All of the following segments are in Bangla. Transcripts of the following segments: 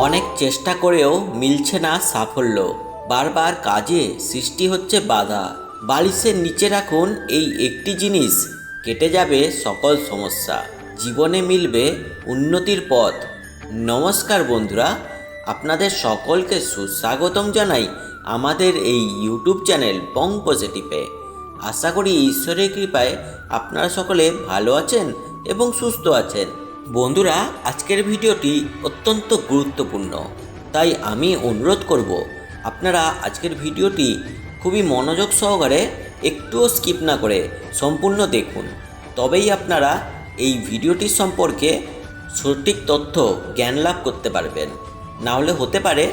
অনেক চেষ্টা করেও মিলছে না সাফল্য। বারবার কাজে সৃষ্টি হচ্ছে বাধা। বালিশের নিচে রাখুন এই একটি জিনিস, কেটে যাবে সকল সমস্যা। জীবনে মিলবে উন্নতির পথ। নমস্কার বন্ধুরা, আপনাদের সকলকে সুস্বাগতম জানাই আমাদের এই ইউটিউব চ্যানেল বং পজিটিভে। আশা করি ঈশ্বরের কৃপায় আপনারা সকলে ভালো আছেন এবং সুস্থ আছেন। বন্ধুরা, আজকের ভিডিওটি অত্যন্ত গুরুত্বপূর্ণ, তাই আমি অনুরোধ করব, আপনারা আজকের ভিডিওটি খুবই মনোযোগ সহকারে একটুও স্কিপ না করে সম্পূর্ণ দেখুন। তবেই আপনারা এই ভিডিওটির সম্পর্কে সঠিক তথ্য, জ্ঞান লাভ করতে পারবেন। না হলে হতে পারে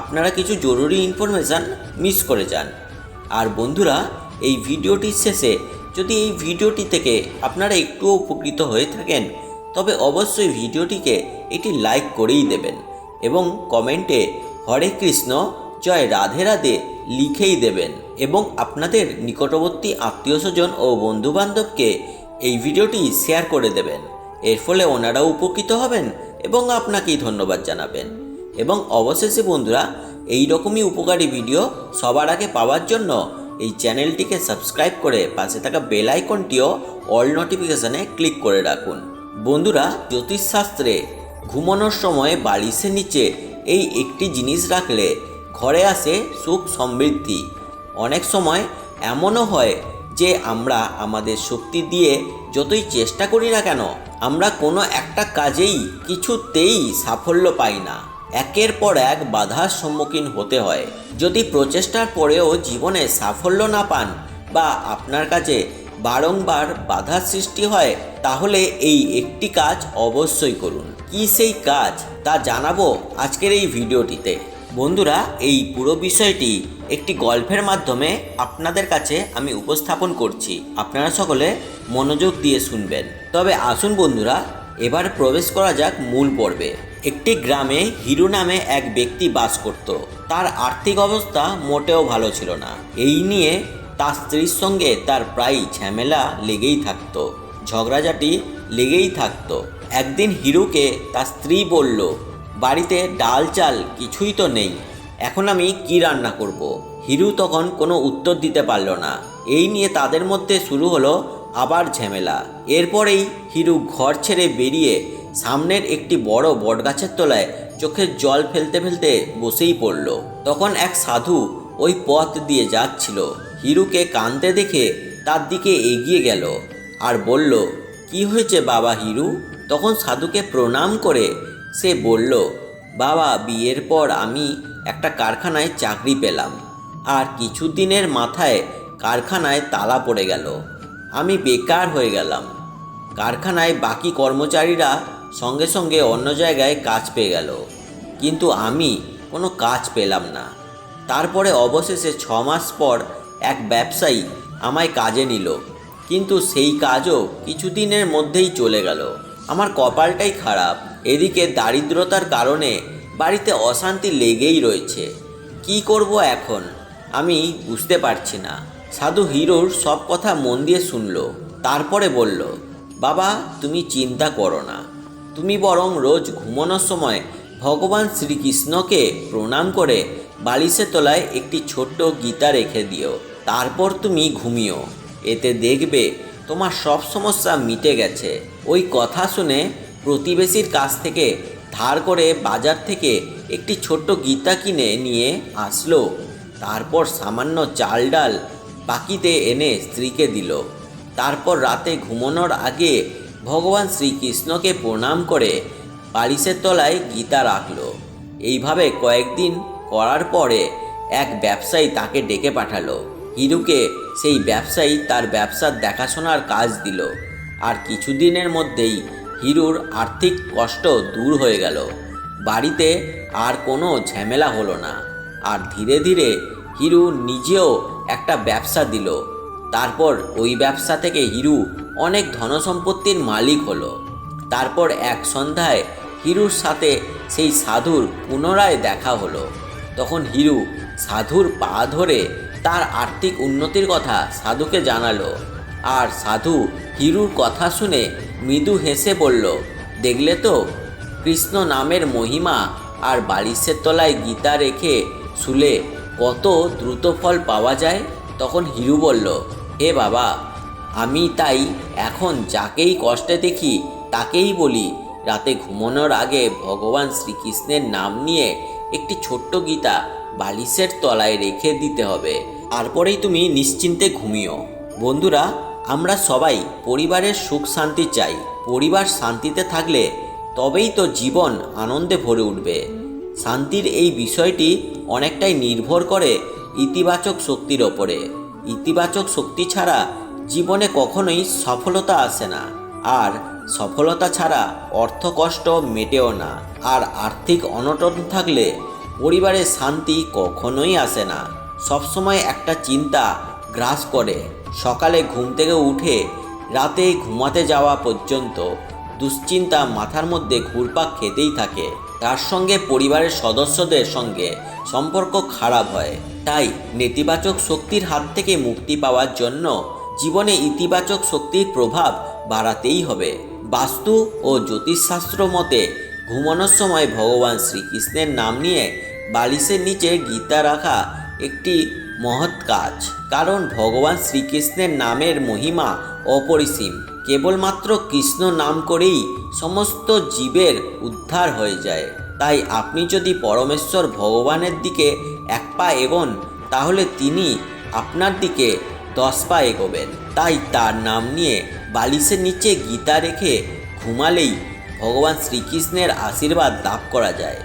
আপনারা কিছু জরুরি ইনফরমেশান মিস করে যান। আর বন্ধুরা, এই ভিডিওটির শেষে যদি এই ভিডিওটি থেকে আপনারা একটু উপকৃত হয়ে থাকেন তবে অবশ্যই ভিডিওটিকে এটি লাইক করেই দেবেন এবং কমেন্টে হরে কৃষ্ণ, জয় রাধে রাধে লিখেই দেবেন এবং আপনাদের নিকটবর্তী আত্মীয় স্বজন ও বন্ধুবান্ধবকে এই ভিডিওটি শেয়ার করে দেবেন। এর ফলে ওনারাও উপকৃত হবেন এবং আপনাকেই ধন্যবাদ জানাবেন। এবং অবশেষে বন্ধুরা এই রকমই উপকারী ভিডিও সবার আগে পাওয়ার জন্য এই চ্যানেলটিকে সাবস্ক্রাইব করে পাশে থাকা বেল আইকনটিও অল নোটিফিকেশানে ক্লিক করে রাখুন। বন্ধুরা, জ্যোতিষশাস্ত্রে ঘুমানোর সময় বালিশের নিচে এই একটি জিনিস রাখলে ঘরে আসে সুখ সমৃদ্ধি। অনেক সময় এমনও হয় যে আমরা আমাদের শক্তি দিয়ে যতই চেষ্টা করি না কেন, আমরা কোনো একটা কাজেই কিছুতেই সাফল্য পাই না। একের পর এক বাধার সম্মুখীন হতে হয়। যদি প্রচেষ্টার পরেও জীবনে সাফল্য না পান বা আপনার কাছে বারংবার বাধার সৃষ্টি হয়, তাহলে এই একটি কাজ অবশ্যই করুন। কি সেই কাজ, তা জানাব আজকের এই ভিডিওটিতে। বন্ধুরা, এই পুরো বিষয়টি একটি গল্পের মাধ্যমে আপনাদের কাছে আমি উপস্থাপন করছি। আপনারা সকলে মনোযোগ দিয়ে শুনবেন। তবে আসুন বন্ধুরা, এবার প্রবেশ করা যাক মূল পর্বে। একটি গ্রামে হিরু নামে এক ব্যক্তি বাস করত। তার আর্থিক অবস্থা মোটেও ভালো ছিল না। এই নিয়ে তার স্ত্রীর সঙ্গে তার প্রায় ঝামেলা লেগেই থাকতো, ঝগড়াঝাটি লেগেই থাকতো। একদিন হিরুকে তার স্ত্রী বলল, বাড়িতে ডাল চাল কিছুই তো নেই, এখন আমি কি রান্না করব। হিরু তখন কোনো উত্তর দিতে পারল না। এই নিয়ে তাদের মধ্যে শুরু হলো আবার ঝামেলা। এরপরেই হিরু ঘর ছেড়ে বেরিয়ে সামনের একটি বড় বটগাছের তলায় চোখের জল ফেলতে ফেলতে বসেই পড়ল। তখন এক সাধু ওই পথ দিয়ে যাচ্ছিল। হিরুকে কাঁদতে দেখে তার দিকে এগিয়ে গেল আর বলল, কি হয়েছে বাবা হিরু? তখন সাধুকে প্রণাম করে সে বলল, বাবা, বিয়ের পর আমি একটা কারখানায় চাকরি পেলাম আর কিছুদিনের মাথায় কারখানায় তালা পড়ে গেল। আমি বেকার হয়ে গেলাম। কারখানায় বাকি কর্মচারীরা সঙ্গে সঙ্গে অন্য জায়গায় কাজ পেয়ে গেল। কিন্তু আমি কোনো কাজ পেলাম না। তারপরে অবশেষে ছ মাস পর এক ব্যবসায়ী আমায় কাজে নিল। কিন্তু সেই কাজও কিছুদিনের মধ্যেই চলে গেল। আমার কপালটাই খারাপ। এদিকে দারিদ্রতার কারণে বাড়িতে অশান্তি লেগেই রয়েছে। কি করব এখন? আমি বুঝতে পারছি না। সাধু হিরোর সব কথা মন দিয়ে শুনল। তারপরে বলল, বাবা, তুমি চিন্তা করো না। তুমি বরং রোজ ঘুমানোর সময় ভগবান শ্রীকৃষ্ণকে প্রণাম করে বালিশের তলায় একটি ছোট্ট গীতা রেখে দিও। তারপর তুমি ঘুমিও। এতে দেখবে তোমার সব সমস্যা মিটে গেছে। ওই কথা শুনে প্রতিবেশীর কাছ থেকে ধার করে বাজার থেকে একটি ছোট্ট গীতা কিনে নিয়ে আসলো। তারপর সামান্য চাল ডাল বাকিতে এনে স্ত্রীকে দিল। তারপর রাতে ঘুমানোর আগে ভগবান শ্রীকৃষ্ণকে প্রণাম করে বালিশের তলায় গীতা রাখল। এইভাবে কয়েকদিন করার পরে এক ব্যবসায়ী তাকে ডেকে পাঠালো। হিরুকে সেই ব্যবসায়ী তার ব্যবসার দেখাশোনার কাজ দিল। আর কিছুদিনের মধ্যেই হিরুর আর্থিক কষ্ট দূর হয়ে গেল। বাড়িতে আর কোনো ঝামেলা হলো না। আর ধীরে ধীরে হিরু নিজেও একটা ব্যবসা দিল। তারপর ওই ব্যবসা থেকে হিরু অনেক ধনসম্পত্তির মালিক হলো। তারপর এক সন্ধ্যায় হিরুর সাথে সেই সাধুর পুনরায় দেখা হলো। তখন হিরু সাধুর পা ধরে তার আর্থিক উন্নতির কথা সাধুকে জানালো। আর সাধু হিরুর কথা শুনে মৃদু হেসে বলল, দেখলে তো, কৃষ্ণ নামের মহিমা আর বালিশের তলায় গীতা রেখে শুলে কত দ্রুত ফল পাওয়া যায়? তখন হিরু বলল, হে বাবা, আমি তাই এখন যাকেই কষ্টে দেখি তাকেই বলি, রাতে ঘুমানোর আগে ভগবান শ্রীকৃষ্ণের নাম নিয়ে একটি ছোট্ট গীতা বালিশের তলায় রেখে দিতে হবে। তারপরেই তুমি নিশ্চিন্তে ঘুমিও। বন্ধুরা, আমরা সবাই পরিবারের সুখ শান্তি চাই। পরিবার শান্তিতে থাকলে তবেই তো জীবন আনন্দে ভরে উঠবে। শান্তির এই বিষয়টি অনেকটাই নির্ভর করে ইতিবাচক শক্তির ওপরে। ইতিবাচক শক্তি ছাড়া জীবনে কখনোই সফলতা আসে না। আর সফলতা ছাড়া অর্থ কষ্ট মেটেও না। আর আর্থিক অনটন থাকলে পরিবারে শান্তি কখনোই আসে না। সবসময় একটা চিন্তা গ্রাস করে। সকালে ঘুম থেকে উঠে রাতে ঘুমাতে যাওয়া পর্যন্ত দুশ্চিন্তা মাথার মধ্যে ঘুরপাক খেতেই থাকে। তার সঙ্গে পরিবারের সদস্যদের সঙ্গে সম্পর্ক খারাপ হয়। তাই নেতিবাচক শক্তির হাত থেকে মুক্তি পাওয়ার জন্য জীবনে ইতিবাচক শক্তির প্রভাব বাড়াতেই হবে। বাস্তু ও জ্যোতিষশাস্ত্র মতে ঘুমানোর সময় ভগবান শ্রীকৃষ্ণের নাম নিয়ে বালিশের নিচে গীতা রাখা একটি মহৎ কাজ। কারণ ভগবান শ্রীকৃষ্ণের নামের মহিমা অপরিসীম। কেবলমাত্র কৃষ্ণ নাম করেই সমস্ত জীবের উদ্ধার হয়ে যায়। তাই আপনি যদি পরমেশ্বর ভগবানের দিকে এক পা এগোন, তাহলে তিনি আপনার দিকে দশ পা এগোবেন। তাই তার নাম নিয়ে বালিশের নিচে গীতা রেখে ঘুমালেই ভগবান শ্রীকৃষ্ণের আশীর্বাদ লাভ করা যায়।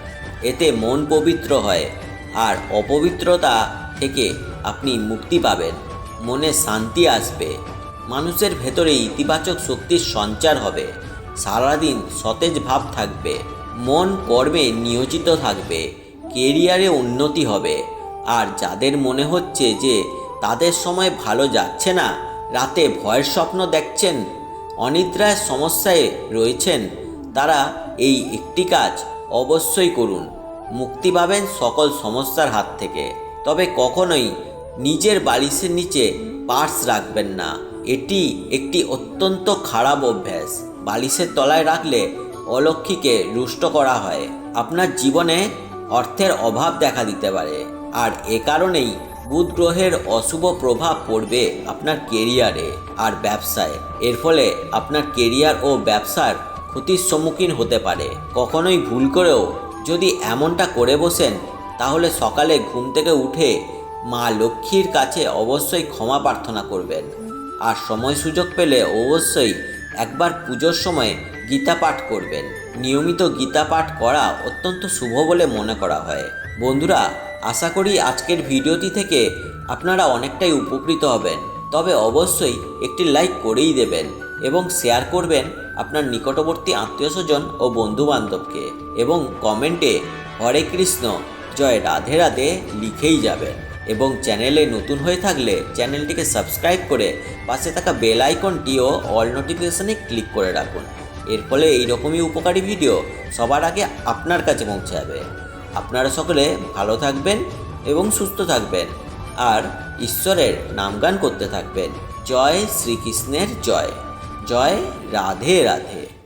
এতে মন পবিত্র হয়। আর অপবিত্রতা থেকে আপনি মুক্তি পাবেন। মনে শান্তি আসবে। মানুষের ভেতরে ইতিবাচক শক্তির সঞ্চার হবে। সারাদিন সতেজ ভাব থাকবে। মন কর্মে নিয়োজিত থাকবে। কেরিয়ারে উন্নতি হবে। আর যাদের মনে হচ্ছে যে তাদের সময় ভালো যাচ্ছে না, রাতে ভয়ের স্বপ্ন দেখছেন অনিদ্রায় সমস্যায় রয়েছেন, তারা এই একটি কাজ অবশ্যই করুন। মুক্তি পাবেন সকল সমস্যার হাত থেকে। তবে কখনোই নিজের বালিশের নিচে পার্স রাখবেন না। এটি একটি অত্যন্ত খারাপ অভ্যাস। বালিশের তলায় রাখলে অলক্ষীকে রুষ্ট করা হয়। আপনার জীবনে অর্থের অভাব দেখা দিতে পারে। আর এ কারণেই বুধ গ্রহের অশুভ প্রভাব পড়বে আপনার কেরিয়ারে আর ব্যবসায়। এর ফলে আপনার কেরিয়ার ও ব্যবসার ক্ষতির সম্মুখীন হতে পারে। কখনোই ভুল করেও যদি এমনটা করে বসেন, তাহলে সকালে ঘুম থেকে উঠে মা লক্ষ্মীর কাছে অবশ্যই ক্ষমা প্রার্থনা করবেন। আর সময় সুযোগ পেলে অবশ্যই একবার পুজোর সময় গীতা পাঠ করবেন। নিয়মিত গীতা পাঠ করা অত্যন্ত শুভ বলে মনে করা হয়। বন্ধুরা, আশা করি আজকের ভিডিওটি থেকে আপনারা অনেকটাই উপকৃত হবেন। তবে অবশ্যই একটি লাইক করেই দেবেন। এবং শেয়ার করবেন আপনার নিকটবর্তী আত্মীয় স্বজন ও বন্ধু বান্ধবকে এবং কমেন্টে হরে কৃষ্ণ, জয় রাধে রাধে লিখেই যাবেন। এবং চ্যানেলে নতুন হয়ে থাকলে চ্যানেলটিকে সাবস্ক্রাইব করে পাশে থাকা বেল আইকনটি ও অল নোটিফিকেশনে ক্লিক করে রাখুন। এর ফলে এইরকমই উপকারী ভিডিও সবার আগে আপনার কাছে পৌঁছে যাবে আপনারা সকলে ভালো থাকবেন এবং সুস্থ থাকবেন। আর ঈশ্বরের নামগান করতে থাকবেন। জয় শ্রীকৃষ্ণের জয়। জয় রাধে রাধে।